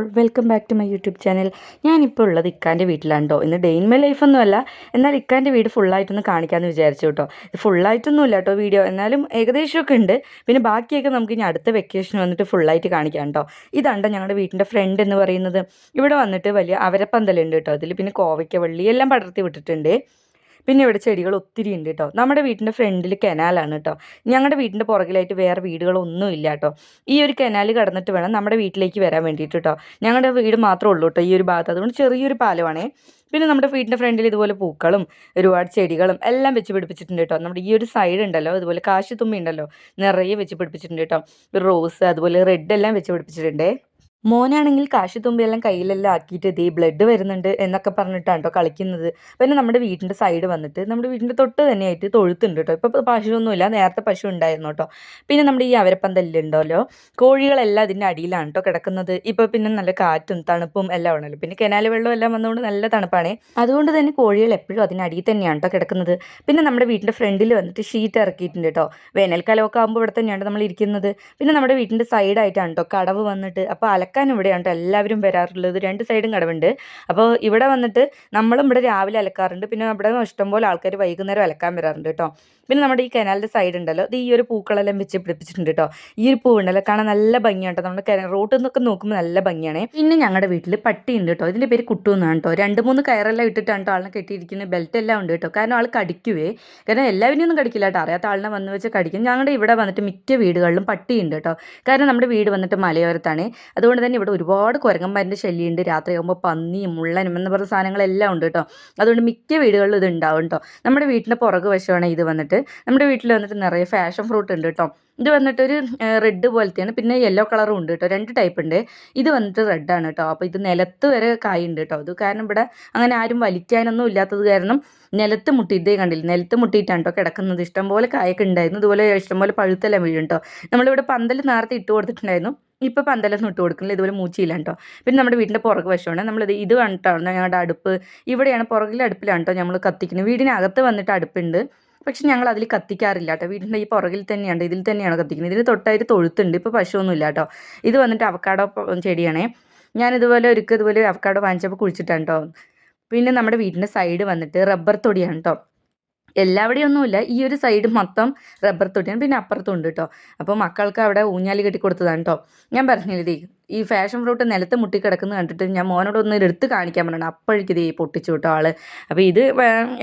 All welcome back to my YouTube channel ഞാനിപ്പോൾ ഉള്ളത് ഇക്കാന്റെ വീട്ടിലാണ് കേട്ടോ ഇന്ന് ഡെയിൻ മൈ ലൈഫൊന്നുമല്ല എന്നാൽ ഇക്കാന്റെ വീട് ഫുള്ളായിട്ടൊന്ന് കാണിക്കാമെന്ന് വിചാരിച്ചു കേട്ടോ. ഇത് ഫുള്ളായിട്ടൊന്നും ഇല്ല കേട്ടോ വീഡിയോ എന്നാലും ഏകദേശമൊക്കെ ഉണ്ട്. പിന്നെ ബാക്കിയൊക്കെ നമുക്ക് ഇനി അടുത്ത വെക്കേഷൻ വന്നിട്ട് ഫുള്ളായിട്ട് കാണിക്കാം കേട്ടോ. ഇതാണ്ടോ ഞങ്ങളുടെ വീട്ടിന്റെ ഫ്രണ്ട് എന്ന് പറയുന്നത്. ഇവിടെ വന്നിട്ട് വലിയ അവരപ്പന്തലുണ്ട് കേട്ടോ. അതിൽ പിന്നെ കോവയ്ക്ക വള്ളി എല്ലാം പടർത്തി വിട്ടിട്ടുണ്ട്. പിന്നെ ഇവിടെ ചെടികൾ ഒത്തിരി ഉണ്ട് കേട്ടോ നമ്മുടെ വീട്ടിന്റെ ഫ്രണ്ടിൽ കനാലാണ് കേട്ടോ ഞങ്ങളുടെ വീടിന്റെ പുറകിലായിട്ട് വേറെ വീടുകളൊന്നും ഇല്ല കേട്ടോ ഈ ഒരു കനാൽ കടന്നിട്ട് വേണം നമ്മുടെ വീട്ടിലേക്ക് വരാൻ വേണ്ടിയിട്ട് കേട്ടോ ഞങ്ങളുടെ വീട് മാത്രമേ ഉള്ളൂ കേട്ടോ ഈ ഒരു ഭാഗത്ത്. അതുകൊണ്ട് ചെറിയൊരു പാലമാണേ. പിന്നെ നമ്മുടെ വീടിന്റെ ഫ്രണ്ടിൽ ഇതുപോലെ പൂക്കളും ഒരുപാട് ചെടികളും എല്ലാം വെച്ച് പിടിപ്പിച്ചിട്ടുണ്ട് കേട്ടോ നമ്മുടെ ഈ ഒരു സൈഡ് ഉണ്ടല്ലോ അതുപോലെ കാശുത്തുമ്പി ഉണ്ടല്ലോ നിറയെ വെച്ച് പിടിപ്പിച്ചിട്ടുണ്ട് കേട്ടോ റോസ് അതുപോലെ റെഡ് എല്ലാം വെച്ച് പിടിപ്പിച്ചിട്ടുണ്ടേ. മോനാണെങ്കിൽ കാശുതുമ്പിയെല്ലാം കയ്യിലെല്ലാം ആക്കിയിട്ട് ഇതേ ബ്ലഡ് വരുന്നുണ്ട് എന്നൊക്കെ പറഞ്ഞിട്ടാണ് കേട്ടോ കളിക്കുന്നത്. പിന്നെ നമ്മുടെ വീടിന്റെ സൈഡ് വന്നിട്ട് നമ്മുടെ വീടിന്റെ തൊട്ട് തന്നെയായിട്ട് തൊഴുത്തുണ്ട് കേട്ടോ ഇപ്പോൾ പശുവൊന്നുമില്ല നേരത്തെ പശു ഉണ്ടായിരുന്നു കേട്ടോ പിന്നെ നമ്മുടെ ഈ അവരപ്പന്തല്ലുണ്ടല്ലോ കോഴികളെല്ലാം അതിന്റെ അടിയിലാണ് കേട്ടോ കിടക്കുന്നത്. ഇപ്പോൾ പിന്നെ നല്ല കാറ്റും തണുപ്പും എല്ലാം ഉണ്ടല്ലോ. പിന്നെ കനാല് വെള്ളം എല്ലാം വന്നുകൊണ്ട് നല്ല തണുപ്പാണേ. അതുകൊണ്ട് തന്നെ കോഴികൾ എപ്പോഴും അതിന്റെ അടിയിൽ തന്നെയാണ് കേട്ടോ കിടക്കുന്നത്. പിന്നെ നമ്മുടെ വീടിന്റെ ഫ്രണ്ടിൽ വന്നിട്ട് ഷീറ്റ് ഇറക്കിയിട്ടുണ്ട് കേട്ടോ വേനൽക്കാലമൊക്കെ ആകുമ്പോൾ ഇവിടെ തന്നെയാണ് നമ്മൾ ഇരിക്കുന്നത്. പിന്നെ നമ്മുടെ വീടിന്റെ സൈഡായിട്ടാണ് കേട്ടോ കടവ് വന്നിട്ട്. അപ്പോൾ അല അലക്കാൻ ഇവിടെയാണ് കേട്ടോ എല്ലാവരും വരാറുള്ളത്. രണ്ട് സൈഡും കടവുണ്ട്. അപ്പോൾ ഇവിടെ വന്നിട്ട് നമ്മളും ഇവിടെ രാവിലെ അലക്കാറുണ്ട്. പിന്നെ ഇവിടെ ഇഷ്ടംപോലെ ആൾക്കാർ വൈകുന്നേരം അലക്കാൻ വരാറുണ്ട് കേട്ടോ. പിന്നെ നമ്മുടെ ഈ കനാലിന്റെ സൈഡ് ഉണ്ടല്ലോ ഇത് ഈ ഒരു പൂക്കളെല്ലാം വെച്ച് പിടിപ്പിച്ചിട്ടുണ്ട് കേട്ടോ ഈ ഒരു പൂവുണ്ടല്ലോ കാണാൻ നല്ല ഭംഗിയാണ് കേട്ടോ നമ്മുടെ റോട്ടിൽ നിന്നൊക്കെ നോക്കുമ്പോൾ നല്ല ഭംഗിയാണ്. പിന്നെ ഞങ്ങളുടെ വീട്ടിൽ പട്ടി ഉണ്ട് കേട്ടോ ഇതിന്റെ പേര് കുട്ടു എന്നാണ് കേട്ടോ രണ്ട് മൂന്ന് കയറെല്ലാം ഇട്ടിട്ടാണ് കേട്ടോ ആളിനെ കെട്ടിയിരിക്കുന്ന. ബെൽറ്റ് എല്ലാം ഉണ്ട് കേട്ടോ കാരണം ആൾ കടിക്കുവേ. കാരണം എല്ലാവരും ഒന്നും കടിക്കില്ല കേട്ടോ അറിയാത്ത ആളിനെ വന്ന് വെച്ച് കടിക്കും. ഞങ്ങളുടെ ഇവിടെ വന്നിട്ട് മിക്ക വീടുകളിലും പട്ടി ഉണ്ട് കേട്ടോ കാരണം നമ്മുടെ വീട് വന്നിട്ട് മലയോരത്താണ്. അതുകൊണ്ട് തന്നെ ഇവിടെ ഒരുപാട് കുരങ്ങന്മാരിന്റെ ശല്യമുണ്ട്. രാത്രിയാകുമ്പോൾ പന്നിയും മുള്ളനും എന്ന് പറഞ്ഞ സാധനങ്ങളെല്ലാം ഉണ്ട് കേട്ടോ അതുകൊണ്ട് മിക്ക വീടുകളിലും ഇത് ഉണ്ടാവും കേട്ടോ നമ്മുടെ വീട്ടിന്റെ പുറകു വശമാണ് ഇത് വന്നിട്ട്. നമ്മുടെ വീട്ടിൽ വന്നിട്ട് നിറയെ ഫാഷൻ ഫ്രൂട്ട് ഉണ്ട് കേട്ടോ ഇത് വന്നിട്ട് ഒരു റെഡ് പോലത്തെയാണ്. പിന്നെ യെല്ലോ കളറും ഉണ്ട് കേട്ടോ രണ്ട് ടൈപ്പ് ഉണ്ട്. ഇത് വന്നിട്ട് റെഡാണ് കേട്ടോ അപ്പോൾ ഇത് നിലത്ത് വരെ കായുണ്ട് കേട്ടോ അത് കാരണം ഇവിടെ അങ്ങനെ ആരും വലിക്കാനൊന്നും ഇല്ലാത്തത് കാരണം നിലത്ത് മുട്ടിയിട്ടേ കണ്ടില്ല നിലത്ത് മുട്ടിയിട്ടാണ് കേട്ടോ കിടക്കുന്നത്. ഇഷ്ടംപോലെ കായൊക്കെ ഉണ്ടായിരുന്നു. ഇതുപോലെ ഇഷ്ടംപോലെ പഴുത്തെല്ലാം വീഴും കേട്ടോ നമ്മളിവിടെ പന്തൽ നേരത്തെ ഇട്ട് കൊടുത്തിട്ടുണ്ടായിരുന്നു. ഇപ്പോൾ പന്തലൊന്നും ഇട്ട് കൊടുക്കുന്നില്ല. ഇതുപോലെ മൂച്ചിയില്ല കേട്ടോ പിന്നെ നമ്മുടെ വീടിന്റെ പുറക് വശമാണ്. നമ്മളിത് ഇത് കണ്ടിട്ടാണ് ഞങ്ങളുടെ അടുപ്പ്. ഇവിടെയാണ് പുറകിലെ അടുപ്പിലാണ് കേട്ടോ നമ്മൾ കത്തിക്കുന്നത്. വീടിനകത്ത് വന്നിട്ട് അടുപ്പുണ്ട്. പക്ഷെ ഞങ്ങൾ അതിൽ കത്തിക്കാറില്ല കേട്ടോ വീടിന്റെ ഈ പുറകിൽ തന്നെയാണ് ഇതിൽ തന്നെയാണ് കത്തിക്കുന്നത്. ഇതിന് തൊട്ടായിട്ട് തൊഴുത്തുണ്ട് ഇപ്പോൾ പശുവൊന്നും ഇല്ല കേട്ടോ. ഇത് വന്നിട്ട് അവക്കാടോ ചെടിയാണേ. ഞാനിതുപോലെ ഒരുക്ക ഇതുപോലെ അവക്കാടോ വാങ്ങിച്ചപ്പോൾ കുഴിച്ചിട്ടാണ് കേട്ടോ. പിന്നെ നമ്മുടെ വീടിന്റെ സൈഡ് വന്നിട്ട് റബ്ബർ തൊടിയാണ് കേട്ടോ. എല്ലാവിടെയും ഒന്നുമില്ല ഈ ഒരു സൈഡ് മൊത്തം റബ്ബർ തൊട്ടിയാണ് പിന്നെ അപ്പുറത്തും ഉണ്ട് കേട്ടോ. അപ്പോൾ മക്കൾക്ക് അവിടെ ഊഞ്ഞാലി കെട്ടി കൊടുത്തതാണ് കേട്ടോ. ഞാൻ പറഞ്ഞില്ലേ ഈ ഫാഷൻ ഫ്രൂട്ട് നിലത്ത് മുട്ടിക്കിടക്കുന്നത് കണ്ടിട്ട് ഞാൻ മോനോട് ഒന്ന് എടുത്ത് കാണിക്കാൻ പറഞ്ഞു അപ്പോഴേക്കും ഇത് പൊട്ടിച്ചു കേട്ടോ ആൾ. അപ്പോൾ ഇത്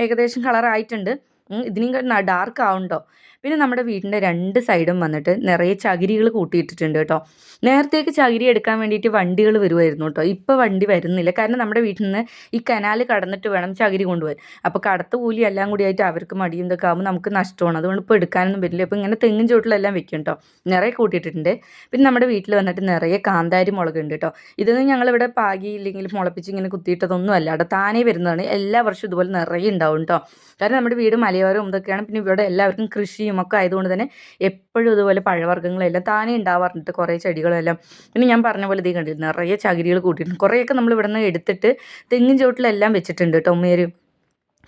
ഏകദേശം കളറായിട്ടുണ്ട്. ഇതിനും ഡാർക്ക് ആവുണ്ടോ പിന്നെ നമ്മുടെ വീടിന്റെ രണ്ട് സൈഡും വന്നിട്ട് നിറയെ ചകിരികൾ കൂട്ടിയിട്ടിട്ടുണ്ട് കേട്ടോ. നേരത്തേക്ക് ചകിരി എടുക്കാൻ വേണ്ടിയിട്ട് വണ്ടികൾ വരുമായിരുന്നു കേട്ടോ. ഇപ്പോൾ വണ്ടി വരുന്നില്ല. കാരണം നമ്മുടെ വീട്ടിൽ നിന്ന് ഈ കനാൽ കടന്നിട്ട് വേണം ചകിരി കൊണ്ടുപോകാൻ. അപ്പോൾ കടത്ത് കൂലി എല്ലാം കൂടി ആയിട്ട് അവർക്ക് മടിയും ഇതൊക്കെ ആകുമ്പോൾ നമുക്ക് നഷ്ടമാണ്. അതുകൊണ്ട് ഇപ്പോൾ എടുക്കാനൊന്നും പറ്റില്ല. അപ്പോൾ ഇങ്ങനെ തെങ്ങിൻ ചുവട്ടിലെല്ലാം വെക്കും കേട്ടോ. നിറയെ കൂട്ടിയിട്ടുണ്ട് പിന്നെ നമ്മുടെ വീട്ടിൽ വന്നിട്ട് നിറയെ കാന്താരി മുളക് ഉണ്ട് കേട്ടോ. ഇതൊന്നും ഞങ്ങളിവിടെ പാകി ഇല്ലെങ്കിൽ മുളപ്പിച്ച് ഇങ്ങനെ കുത്തിയിട്ടതൊന്നും അല്ല. അവിടെ താനേ വരുന്നതാണ്. എല്ലാ വർഷവും ഇതുപോലെ നിറയെ ഉണ്ടാവും കേട്ടോ. കാരണം നമ്മുടെ വീട് മലയോരം ഇതൊക്കെയാണ്. പിന്നെ ഇവിടെ എല്ലാവർക്കും കൃഷിയും ഒക്കെ ആയതുകൊണ്ട് തന്നെ എപ്പോഴും ഇതുപോലെ പഴവർഗങ്ങളെല്ലാം താനേ ഉണ്ടാവാറുണ്ട്. കുറേ ചെടികളെല്ലാം. പിന്നെ ഞാൻ പറഞ്ഞ പോലെ ഇത് കണ്ടിരുന്നു നിറയെ ചകിരികൾ കൂട്ടിയിട്ടുണ്ട്. കുറേയൊക്കെ നമ്മൾ ഇവിടെ നിന്ന് എടുത്തിട്ട് തെങ്ങിൻ ചുവട്ടിലെല്ലാം വെച്ചിട്ടുണ്ട് ഉമ്മേര്.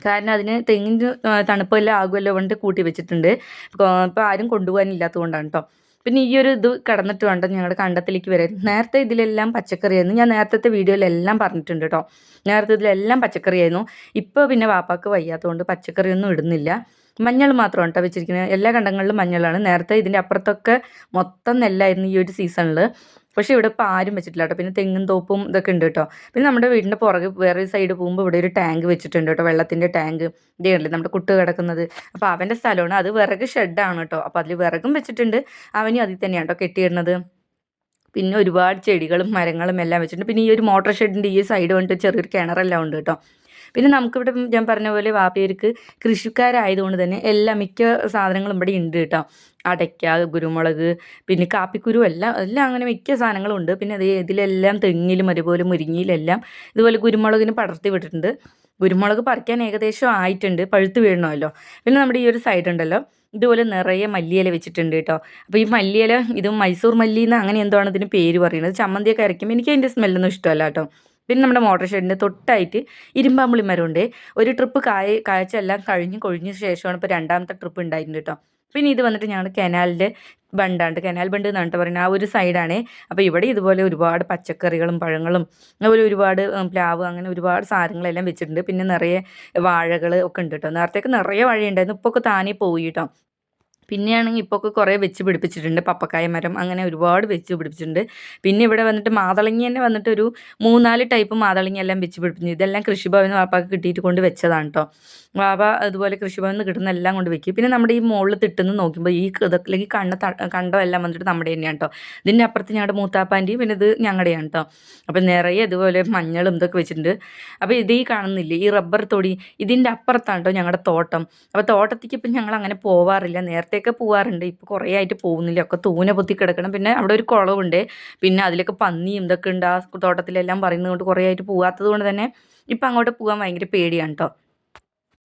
കാരണം അതിന് തെങ്ങിൻ തണുപ്പെല്ലാം ആകുമല്ലോ കൊണ്ട് കൂട്ടി വെച്ചിട്ടുണ്ട്. ഇപ്പോൾ ആരും കൊണ്ടുപോകാനില്ലാത്തത് കൊണ്ടാണ് കേട്ടോ. പിന്നെ ഈ ഒരു ഇത് കടന്നിട്ട് വേണ്ട ഞങ്ങളുടെ കണ്ടത്തിലേക്ക് വരാൻ. നേരത്തെ ഇതിലെല്ലാം പച്ചക്കറിയായിരുന്നു. ഞാൻ നേരത്തെ വീഡിയോയിലെല്ലാം പറഞ്ഞിട്ടുണ്ട് കേട്ടോ. നേരത്തെ ഇതിലെല്ലാം പച്ചക്കറിയായിരുന്നു. ഇപ്പോൾ പിന്നെ വാപ്പാക്ക് വയ്യാത്തതുകൊണ്ട് പച്ചക്കറിയൊന്നും ഇടുന്നില്ല. മഞ്ഞൾ മാത്രമാണ് കേട്ടോ വെച്ചിരിക്കുന്നത്. എല്ലാ കണ്ടങ്ങളിലും മഞ്ഞളാണ്. നേരത്തെ ഇതിന്റെ അപ്പുറത്തൊക്കെ മൊത്തം നെല്ലായിരുന്നു ഈ ഒരു സീസണിൽ പക്ഷേ ഇവിടെ ഇപ്പോൾ ആരും വെച്ചിട്ടില്ല കേട്ടോ പിന്നെ തെങ്ങും തോപ്പും ഇതൊക്കെ ഉണ്ട് കേട്ടോ പിന്നെ നമ്മുടെ വീടിന്റെ പുറകെ വേറെ സൈഡ് പോകുമ്പോൾ ഇവിടെ ഒരു ടാങ്ക് വെച്ചിട്ടുണ്ട് കേട്ടോ വെള്ളത്തിന്റെ ടാങ്ക് ഇതേണ്ടല്ലേ നമ്മുടെ കുട്ട് കിടക്കുന്നത്. അപ്പോൾ അവന്റെ സ്ഥലമാണ്. അത് വിറക് ഷെഡാണ് കേട്ടോ അപ്പോൾ അതിൽ വിറകും വെച്ചിട്ടുണ്ട്. അവനും അതിൽ തന്നെയാണ് കേട്ടോ കെട്ടിയിടുന്നത്. പിന്നെ ഒരുപാട് ചെടികളും മരങ്ങളും എല്ലാം വെച്ചിട്ടുണ്ട്. പിന്നെ ഈ ഒരു മോട്ടോർ ഷെഡിന്റെ ഈ സൈഡ് വന്നിട്ട് ചെറിയൊരു കിണറെല്ലാം ഉണ്ട് കേട്ടോ പിന്നെ നമുക്കിവിടെ ഞാൻ പറഞ്ഞ പോലെ വാപ്പയർക്ക് കൃഷിക്കാരായതുകൊണ്ട് തന്നെ എല്ലാ മിക്ക സാധനങ്ങളും ഇവിടെ ഉണ്ട് കേട്ടോ. അടയ്ക്ക കുരുമുളക് പിന്നെ കാപ്പിക്കുരു എല്ലാം എല്ലാം അങ്ങനെ മിക്ക സാധനങ്ങളും ഉണ്ട് പിന്നെ അത് ഇതിലെല്ലാം തെങ്ങിലും അതുപോലെ മുരിങ്ങിയിലെല്ലാം ഇതുപോലെ കുരുമുളകിന് പടർത്തി വിട്ടിട്ടുണ്ട്. കുരുമുളക് പറിക്കാൻ ഏകദേശം ആയിട്ടുണ്ട്. പഴുത്ത് വീഴണമല്ലോ. പിന്നെ നമ്മുടെ ഈ ഒരു സൈഡ് ഉണ്ടല്ലോ. ഇതുപോലെ നിറയെ മല്ലിയില വെച്ചിട്ടുണ്ട് കേട്ടോ. അപ്പോൾ ഈ മല്ലിയില ഇത് മൈസൂർ മല്ലി എന്ന് അങ്ങനെ എന്തോ ആണ് ഇതിന് പേര് പറയുന്നത്. ചമ്മന്തിയൊക്കെ അരയ്ക്കുമ്പോൾ എനിക്ക് അതിന്റെ സ്മെല്ലൊന്നും ഇഷ്ടമല്ല കേട്ടോ. പിന്നെ നമ്മുടെ മോട്ടർ ഷെഡിന്റെ തൊട്ടായിട്ട് ഇരുമ്പാമ്പുളി മരമുണ്ട്. ഒരു ട്രിപ്പ് കായ കാഴ്ച എല്ലാം കഴിഞ്ഞ് കൊഴിഞ്ഞ ശേഷമാണ് ഇപ്പോൾ രണ്ടാമത്തെ ട്രിപ്പ് ഉണ്ടായിട്ടുണ്ട് കേട്ടോ. പിന്നെ ഇത് വന്നിട്ട് ഞങ്ങളുടെ കനാലിന്റെ ബണ്ടാണ്ട് കനാൽ ബണ്ട് എന്നാണ് പറയുന്നത്. ആ ഒരു സൈഡാണ് അപ്പോൾ ഇവിടെ ഇതുപോലെ ഒരുപാട് പച്ചക്കറികളും പഴങ്ങളും അതുപോലെ ഒരുപാട് പ്ലാവ് അങ്ങനെ ഒരുപാട് സാധനങ്ങളെല്ലാം വെച്ചിട്ടുണ്ട്. പിന്നെ നിറയെ വാഴകൾ ഒക്കെ ഉണ്ട് കേട്ടോ. നേരത്തേക്ക് നിറയെ വാഴയുണ്ടായിരുന്നു. ഇപ്പോൾ ഒക്കെ താനേ പോയി കേട്ടോ. പിന്നെയാണെങ്കിൽ ഇപ്പോൾ ഒക്കെ കുറേ വെച്ച് പിടിപ്പിച്ചിട്ടുണ്ട്. പപ്പക്കായ മരം അങ്ങനെ ഒരുപാട് വെച്ച് പിടിപ്പിച്ചിട്ടുണ്ട്. പിന്നെ ഇവിടെ വന്നിട്ട് മാതളങ്ങി തന്നെ വന്നിട്ട് ഒരു മൂന്നാൽ ടൈപ്പ് മാതളങ്ങി എല്ലാം വെച്ച് പിടിപ്പിച്ചു ഇതെല്ലാം കൃഷിഭവൻ വാപ്പാക്ക് കിട്ടിയിട്ട് കൊണ്ട് വെച്ചതാണ് കേട്ടോ വാവ അതുപോലെ നിന്ന് കിട്ടുന്ന എല്ലാം കൊണ്ട് വെക്കും. പിന്നെ നമ്മുടെ ഈ മുകളിൽ തിട്ടുന്ന നോക്കുമ്പോൾ ഈ ഇതൊക്കെ കണ്ണ കണ്ടോ എല്ലാം വന്നിട്ട് നമ്മുടെ തന്നെയാണ് കേട്ടോ ഇതിന്റെ അപ്പുറത്ത് ഞങ്ങളുടെ മൂത്താപ്പാന്റെയും പിന്നെ ഇത് ഞങ്ങളുടെയാണ് കേട്ടോ അപ്പം നിറയെ ഇതുപോലെ മഞ്ഞളും ഇതൊക്കെ വെച്ചിട്ടുണ്ട്. അപ്പോൾ ഇത് ഈ കാണുന്നില്ലേ? ഈ റബ്ബർ തൊടി ഇതിന്റെ അപ്പുറത്താണ് കേട്ടോ ഞങ്ങളുടെ തോട്ടം. അപ്പോൾ തോട്ടത്തേക്ക് ഇപ്പം ഞങ്ങൾ അങ്ങനെ പോവാറില്ല നേരത്തെയൊക്കെ പോകാറുണ്ട് ഇപ്പോൾ കുറേ ആയിട്ട് പോകുന്നില്ല. ഒക്കെ തൂന പൊത്തി കിടക്കണം. പിന്നെ അവിടെ ഒരു കുളവുണ്ട്. പിന്നെ അതിലൊക്കെ പന്നിയും ഇതൊക്കെ ഉണ്ട്. ആ തോട്ടത്തിലെല്ലാം പറയുന്നത് കൊണ്ട് കുറേ ആയിട്ട് പോകാത്തത് കൊണ്ട് തന്നെ ഇപ്പം അങ്ങോട്ട് പോകാൻ ഭയങ്കര പേടിയാണ് കേട്ടോ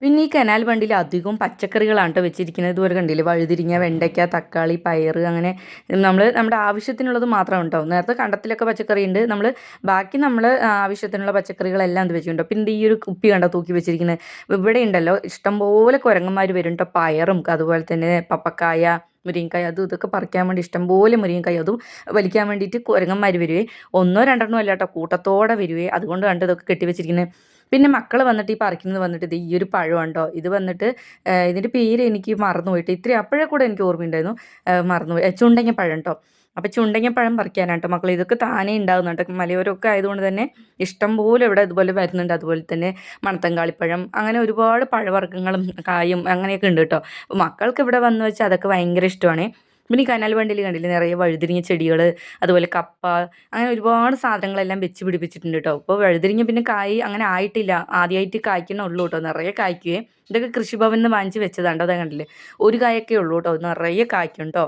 പിന്നെ ഈ കനാൽ വണ്ടിയിൽ അധികവും പച്ചക്കറികളാണ് കേട്ടോ വെച്ചിരിക്കുന്നത്. ഇതുപോലെ കണ്ടില്ലേ? വഴുതിരിങ്ങ വെണ്ടയ്ക്ക തക്കാളി പയർ അങ്ങനെ നമ്മൾ നമ്മുടെ ആവശ്യത്തിനുള്ളത് മാത്രം ഉണ്ടാവും നേരത്തെ കണ്ടത്തിലൊക്കെ പച്ചക്കറി ഉണ്ട് നമ്മൾ ബാക്കി നമ്മൾ ആവശ്യത്തിനുള്ള പച്ചക്കറികളെല്ലാം ഇത് വെച്ചിട്ടുണ്ടോ പിന്നെ ഈ ഒരു കുപ്പി കണ്ടോ? തൂക്കി വെച്ചിരിക്കുന്നത്. ഇവിടെ ഉണ്ടല്ലോ. ഇഷ്ടംപോലെ കുരങ്ങന്മാർ വരും കേട്ടോ പയറും അതുപോലെ തന്നെ പപ്പക്കായ മുരിങ്ങക്കായ അതും ഇതൊക്കെ പറിക്കാൻ വേണ്ടി ഇഷ്ടംപോലെ മുരിങ്ങക്കായ അതും വലിക്കാൻ വേണ്ടിയിട്ട് കുരങ്ങന്മാർ വരുവേ. ഒന്നോ രണ്ടെണ്ണോ അല്ല കേട്ടോ കൂട്ടത്തോടെ വരുവേ. അതുകൊണ്ട് കണ്ട് ഇതൊക്കെ കെട്ടി വെച്ചിരിക്കുന്നത്. പിന്നെ മക്കൾ വന്നിട്ട് ഈ പറിക്കുന്നത് വന്നിട്ട് ഇത് ഈ ഒരു പഴമുണ്ടോ ഇത് വന്നിട്ട് ഇതിന്റെ പേര് എനിക്ക് മറന്നുപോയിട്ട് ഇത്രയും അപ്പോഴേ കൂടെ എനിക്ക് ഓർമ്മയുണ്ടായിരുന്നു. മറന്നുപോയി ചുണ്ടങ്ങ പഴം കേട്ടോ അപ്പോൾ ചുണ്ടങ്ങ പഴം പറിക്കാനാട്ടോ മക്കൾ ഇതൊക്കെ താനേ ഉണ്ടാകുന്നുണ്ട് മലയോരമൊക്കെ ആയതുകൊണ്ട് തന്നെ ഇഷ്ടം പോലെ ഇവിടെ ഇതുപോലെ വരുന്നുണ്ട്. അതുപോലെ തന്നെ മണത്തങ്കാളിപ്പഴം അങ്ങനെ ഒരുപാട് പഴവർഗങ്ങളും കായും അങ്ങനെയൊക്കെ ഉണ്ട് കേട്ടോ അപ്പോൾ മക്കൾക്ക് ഇവിടെ വന്നു വെച്ചാൽ അതൊക്കെ ഭയങ്കര ഇഷ്ടമാണ്. പിന്നെ ഈ കനാൽ വണ്ടിയിൽ കണ്ടില്ലേ? നിറയെ വഴുതിരിഞ്ഞ ചെടികൾ അതുപോലെ കപ്പ അങ്ങനെ ഒരുപാട് സാധനങ്ങളെല്ലാം വെച്ച് പിടിപ്പിച്ചിട്ടുണ്ട് കേട്ടോ അപ്പോൾ വഴുതിരിഞ്ഞ പിന്നെ കായ് അങ്ങനെ ആയിട്ടില്ല. ആദ്യമായിട്ട് കായ്ക്കണുള്ളൂ കേട്ടോ നിറയെ കായ്ക്കുകയും ഇതൊക്കെ കൃഷിഭവനിൽ നിന്ന് വാങ്ങിച്ച് വെച്ചതാണ് കേട്ടോ കണ്ടില്ലേ? ഒരു കായൊക്കെ ഉള്ളൂ കേട്ടോ നിറയെ കായ്ക്കും കേട്ടോ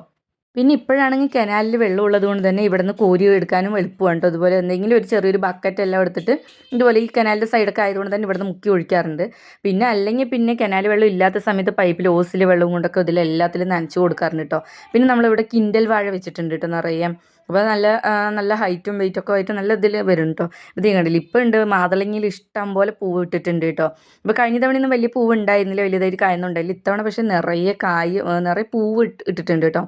പിന്നെ ഇപ്പോഴാണെങ്കിൽ കനാലിൽ വെള്ളം ഉള്ളത് കൊണ്ട് തന്നെ ഇവിടെ നിന്ന് കോരി എടുക്കാനും എളുപ്പമാണ് കേട്ടോ അതുപോലെ എന്തെങ്കിലും ഒരു ചെറിയൊരു ബക്കറ്റ് എല്ലാം എടുത്തിട്ട് ഇതുപോലെ ഈ കനാലിന്റെ സൈഡൊക്കെ ആയതുകൊണ്ട് തന്നെ ഇവിടെ നിന്ന് മുക്കി ഒഴിക്കാറുണ്ട്. പിന്നെ അല്ലെങ്കിൽ പിന്നെ കനാൽ വെള്ളം ഇല്ലാത്ത സമയത്ത് പൈപ്പിൽ ഓസിൽ വെള്ളം കൊണ്ടൊക്കെ ഇതിൽ എല്ലാത്തിലും നനച്ച് കൊടുക്കാറുണ്ട് കേട്ടോ പിന്നെ നമ്മളിവിടെ കിൻഡൽ വാഴ വെച്ചിട്ടുണ്ട് കേട്ടോ നിറയെ. അപ്പോൾ നല്ല നല്ല ഹൈറ്റും വെയിറ്റും ഒക്കെ ആയിട്ട് നല്ല ഇതിൽ വരും കേട്ടോ ഇത് കണ്ടില്ല? ഇപ്പോൾ ഉണ്ട് മാതളങ്ങിയിൽ ഇഷ്ടം പോലെ പൂവ് ഇട്ടിട്ടുണ്ട് കേട്ടോ ഇപ്പോൾ കഴിഞ്ഞ തവണയൊന്നും വലിയ പൂവ് ഉണ്ടായിരുന്നില്ല. വലിയതായിട്ട് കായുന്നുണ്ടായില്ല ഇത്തവണ പക്ഷേ നിറയെ കായ് നിറയെ പൂവ് ഇട്ടിട്ടുണ്ട് കേട്ടോ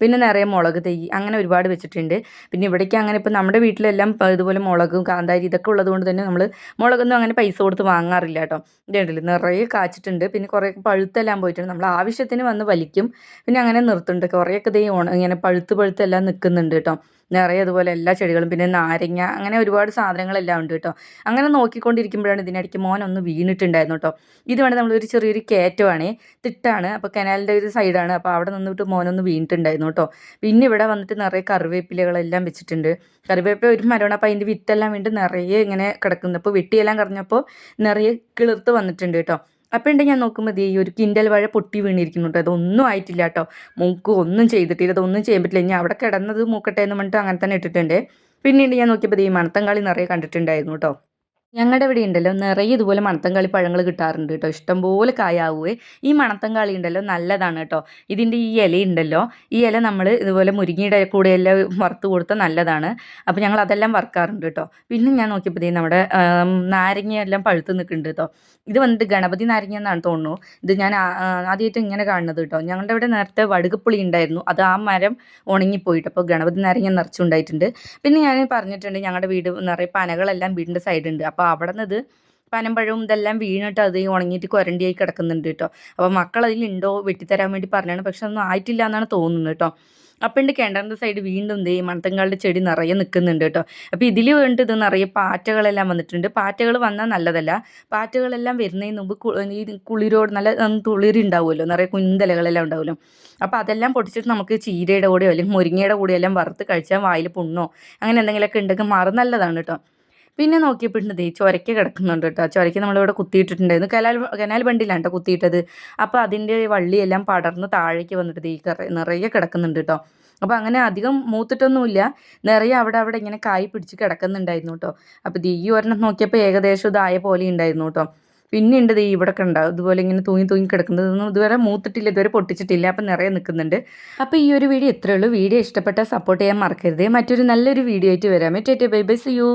പിന്നെ നിറയെ മുളക് തൈ അങ്ങനെ ഒരുപാട് വെച്ചിട്ടുണ്ട്. പിന്നെ ഇവിടേക്ക് അങ്ങനെ ഇപ്പോൾ നമ്മുടെ വീട്ടിലെല്ലാം ഇതുപോലെ മുളകും കാന്താരി ഇതൊക്കെ ഉള്ളത് കൊണ്ട് തന്നെ നമ്മൾ മുളകൊന്നും അങ്ങനെ പൈസ കൊടുത്ത് വാങ്ങാറില്ല കേട്ടോ. ഇതുണ്ടല്ലോ നിറയെ കാച്ചിട്ടുണ്ട്. പിന്നെ കുറേ പഴുത്തെല്ലാം പോയിട്ടുണ്ട്. നമ്മൾ ആവശ്യത്തിന് വന്ന് വലിക്കും. പിന്നെ അങ്ങനെ നിർത്തുന്നുണ്ട്. കുറേയൊക്കെ ദൈ ഇങ്ങനെ പഴുത്ത് പഴുത്തെല്ലാം നിൽക്കുന്നുണ്ട് കേട്ടോ. നിറയെ അതുപോലെ എല്ലാ ചെടികളും പിന്നെ നാരങ്ങ അങ്ങനെ ഒരുപാട് സാധനങ്ങളെല്ലാം ഉണ്ട് കേട്ടോ. അങ്ങനെ നോക്കിക്കൊണ്ടിരിക്കുമ്പോഴാണ് ഇതിനിടയ്ക്ക് മോൻ ഒന്ന് വീണിട്ടുണ്ടായിരുന്നു കേട്ടോ. ഇത് വേണേൽ നമ്മളൊരു ചെറിയൊരു കയറ്റമാണ് തിട്ടാണ്. അപ്പോൾ കനാലിന്റെ ഒരു സൈഡാണ്. അപ്പോൾ അവിടെ നിന്നിട്ട് മോനൊന്ന് വീണിട്ടുണ്ടായിരുന്നു കേട്ടോ. പിന്നെ ഇവിടെ വന്നിട്ട് നിറയെ കറിവേപ്പിലകളെല്ലാം വെച്ചിട്ടുണ്ട്. കറിവേപ്പില ഒരു മരമാണ്. അപ്പോൾ അതിന്റെ വിത്തെല്ലാം വീണ്ടും നിറയെ ഇങ്ങനെ കിടക്കുന്നു. അപ്പോൾ വെട്ടിയെല്ലാം കറഞ്ഞപ്പോൾ നിറയെ കിളിർത്ത് വന്നിട്ടുണ്ട് കേട്ടോ. അപ്പോൾ ഉണ്ട് ഞാൻ നോക്കുമ്പോൾ ഈ ഒരു കിൻഡൽ വഴ പൊട്ടി വീണിരിക്കുന്നുണ്ട്. അതൊന്നും ആയിട്ടില്ല കേട്ടോ മൂക്ക് ഒന്നും ചെയ്തിട്ടില്ല അതൊന്നും ചെയ്യാൻ പറ്റില്ല. ഇനി അവിടെ കിടന്നത് മൂക്കട്ടെ എന്ന് പറഞ്ഞിട്ട് അങ്ങനെ തന്നെ ഇട്ടിട്ടുണ്ട്. പിന്നീട് ഞാൻ നോക്കിയപ്പോൾ ഈ മണത്തങ്കാളി നിറയെ കണ്ടിട്ടുണ്ടായിരുന്നു കേട്ടോ ഞങ്ങളുടെ ഇവിടെ ഉണ്ടല്ലോ നിറയെ ഇതുപോലെ മണത്തങ്കാളി പഴങ്ങൾ കിട്ടാറുണ്ട് കേട്ടോ ഇഷ്ടംപോലെ കായാവുകയെ ഈ മണത്തങ്കാളി ഉണ്ടല്ലോ നല്ലതാണ് കേട്ടോ ഇതിന്റെ ഈ ഇല ഉണ്ടല്ലോ ഈ ഇല നമ്മൾ ഇതുപോലെ മുരിങ്ങയുടെ കൂടെ എല്ലാം വറുത്ത് കൊടുത്താൽ നല്ലതാണ്. അപ്പോൾ ഞങ്ങൾ അതെല്ലാം വറുക്കാറുണ്ട് കേട്ടോ പിന്നെ ഞാൻ നോക്കിയപ്പോൾ നമ്മുടെ നാരങ്ങയെല്ലാം പഴുത്ത് നിൽക്കുന്നുണ്ട് കേട്ടോ ഇത് വന്നിട്ട് ഗണപതി നാരങ്ങ എന്നാണ് തോന്നുന്നു. ഇത് ഞാൻ ആദ്യമായിട്ട് ഇങ്ങനെ കാണുന്നത് കേട്ടോ ഞങ്ങളുടെ ഇവിടെ നേരത്തെ വടുകപ്പുളി ഉണ്ടായിരുന്നു അത് ആ മരം ഉണങ്ങിപ്പോയിട്ട് അപ്പോൾ ഗണപതി നാരങ്ങ നിറച്ചുണ്ടായിട്ടുണ്ട്. പിന്നെ ഞാൻ പറഞ്ഞിട്ടുണ്ട് ഞങ്ങളുടെ വീട് നിറയെ പനകളെല്ലാം വീടിന്റെ സൈഡുണ്ട്. അപ്പോൾ അവിടെ നിന്ന് ഇത് പനമ്പഴവും ഇതെല്ലാം വീണിട്ട് അത് ഉണങ്ങിയിട്ട് കുരണ്ടിയായി കിടക്കുന്നുണ്ട് കേട്ടോ. അപ്പോൾ മക്കൾ അതിലുണ്ടോ വെട്ടിത്തരാൻ വേണ്ടി പറഞ്ഞാണ്. പക്ഷെ ഒന്നും ആയിട്ടില്ല എന്നാണ് തോന്നുന്നത് കേട്ടോ. അപ്പം ഉണ്ട് കിണറിന്റെ സൈഡ് വീണ്ടും ദേ മണത്തങ്കാളുടെ ചെടി നിറയെ നിൽക്കുന്നുണ്ട് കേട്ടോ. അപ്പോൾ ഇതിൽ വേണ്ടിട്ട് ഇത് നിറയെ പാറ്റകളെല്ലാം വന്നിട്ടുണ്ട്. പാറ്റകൾ വന്നാൽ നല്ലതല്ല. പാറ്റകളെല്ലാം വരുന്നതിന് മുമ്പ് ഈ കുളിരോട് നല്ല തുളിരുണ്ടാവുമല്ലോ നിറയെ കുന്തലകളെല്ലാം ഉണ്ടാവുമല്ലോ. അപ്പോൾ അതെല്ലാം പൊടിച്ചിട്ട് നമുക്ക് ചീരയുടെ കൂടെയോ അല്ലെങ്കിൽ മുരിങ്ങയുടെ കൂടെയോ എല്ലാം വറുത്ത് കഴിച്ചാൽ വായിൽ പുണ്ണോ അങ്ങനെ എന്തെങ്കിലുമൊക്കെ ഉണ്ടെങ്കിൽ മാറും നല്ലതാണ് കേട്ടോ. പിന്നെ നോക്കിയപ്പോഴുണ്ട് ചൊരയ്ക്ക് കിടക്കുന്നുണ്ട് കേട്ടോ. ചൊരയ്ക്ക് നമ്മളിവിടെ കുത്തിയിട്ടിട്ടുണ്ടായിരുന്നു കനാൽ കനാൽ ബണ്ടിലാണ് കേട്ടോ കുത്തിയിട്ടത്. അപ്പോൾ അതിന്റെ വള്ളിയെല്ലാം പടർന്ന് താഴേക്ക് വന്നിട്ട് ഈ നിറയെ കിടക്കുന്നുണ്ട് കേട്ടോ. അപ്പോൾ അങ്ങനെ അധികം മൂത്തിട്ടൊന്നുമില്ല. നിറയെ അവിടെ അവിടെ ഇങ്ങനെ കായ് പിടിച്ച് കിടക്കുന്നുണ്ടായിരുന്നു കേട്ടോ. അപ്പോൾ ഈ ഒരെണ്ണം നോക്കിയപ്പോൾ ഏകദേശം ഇതായ പോലെ ഉണ്ടായിരുന്നു കേട്ടോ. പിന്നെ ഉണ്ട് ഈ ഇവിടെ ഉണ്ടാവും ഇതുപോലെ ഇങ്ങനെ തൂങ്ങി തൂങ്ങി കിടക്കുന്നതൊന്നും ഇതുവരെ മൂത്തിട്ടില്ല ഇതുവരെ പൊട്ടിച്ചിട്ടില്ല അപ്പം നിറയെ നിൽക്കുന്നുണ്ട്. അപ്പോൾ ഈ ഒരു വീഡിയോ ഇത്രയേ വീഡിയോ ഇഷ്ടപ്പെട്ടാൽ സപ്പോർട്ട് ചെയ്യാൻ മറക്കരുത്. മറ്റൊരു നല്ലൊരു വീഡിയോ ആയിട്ട് വരാമേ ടേറ്റേ ബൈ ബൈ സി യു.